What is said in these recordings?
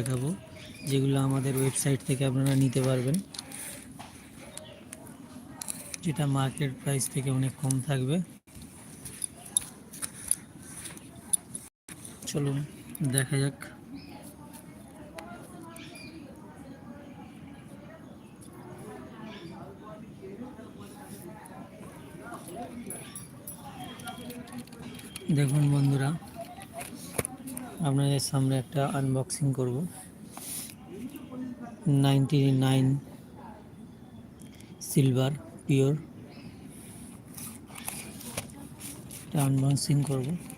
দেখাবো, যেগুলো আমাদের ওয়েবসাইট থেকে আপনারা নিতে পারবেন। যেটা মার্কেট প্রাইস থেকে অনেক কম থাকবে। চলুন, দেখা যাক। দেখুন বন্ধুরা আপনাদের সামনে একটা আনবক্সিং করব। Ninety nine silver pure unboxing করব।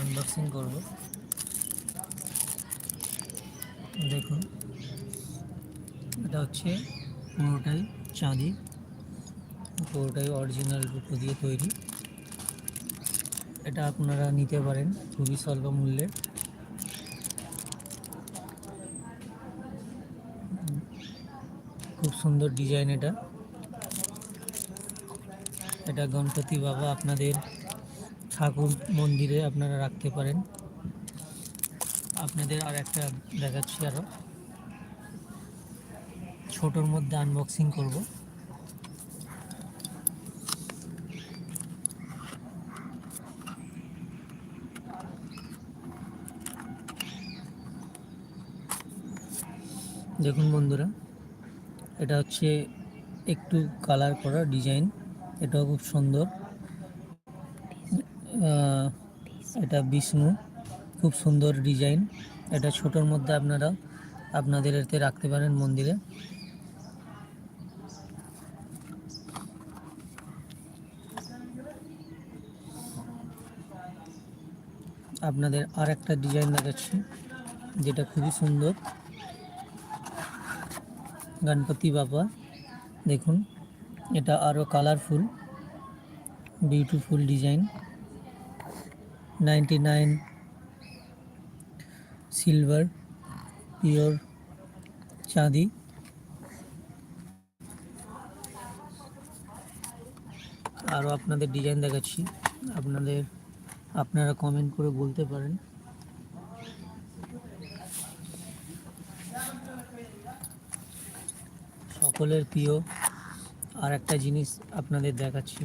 আনবক্সিং করব। দেখুন, এটা হচ্ছে পুরোটাই চাঁদি, পুরোটাই অরিজিনাল রূপো দিয়ে তৈরি। এটা আপনারা নিতে পারেন, খুবই স্বল্প মূল্যে। খুব সুন্দর ডিজাইন এটা। এটা গণপতি বাবা আপনাদের ঠাকুর মন্দিরে আপনারা রাখতে পারেন। আপনাদের আর একটা দেখাচ্ছি আরও ছোটোর মধ্যে আনবক্সিং করব। দেখুন বন্ধুরা, এটা হচ্ছে একটু কালার করা ডিজাইন এটাও খুব সুন্দর। এটা বিষ্ণু, খুব সুন্দর ডিজাইন। এটা ছোটোর মধ্যে আপনারা, আপনাদের এতে রাখতে পারেন মন্দিরে। আপনাদের আর একটা ডিজাইন দেখাচ্ছি, যেটা খুবই সুন্দর। গণপতি বাবা, দেখুন, এটা আরও colourful beautiful design. Ninety nine silver pure চাঁদি। আরও আপনাদের ডিজাইন দেখাচ্ছি। আপনাদের, আপনারা কমেন্ট করে বলতে পারেন। সকলের প্রিয় আর একটা জিনিস আপনাদের দেখাচ্ছি।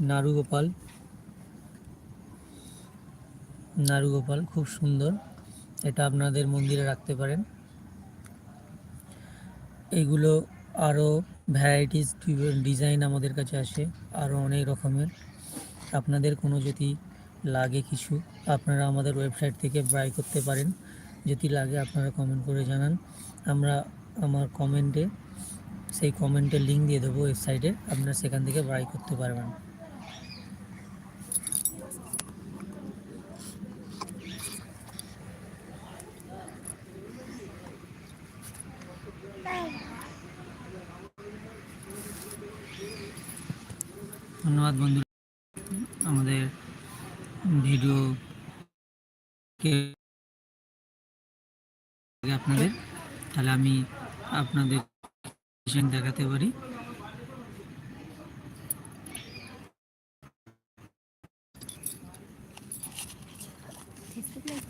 নারুগোপাল। নারুগোপাল, খুব সুন্দর। এটা আপনাদের মন্দিরে রাখতে পারেন। এগুলো আরও ভ্যারাইটিস ডিজাইন আমাদের কাছে আসে আরও অনেক রকমের। আপনাদের কোনো যদি লাগে কিছু, আপনারা আমাদের ওয়েবসাইট থেকে বাই করতে পারেন। যদি লাগে আপনারা কমেন্ট করে জানান। আমরা আমার কমেন্টে সেই কমেন্টের লিঙ্ক দিয়ে দেবো ওয়েবসাইটে আপনারা সেখান থেকে বাই করতে পারবেন। ধন্যবাদ বন্ধু আমাদের ভিডিও আপনাদের তাহলে আমি আপনাদের দেখাতে পারি। Facebook live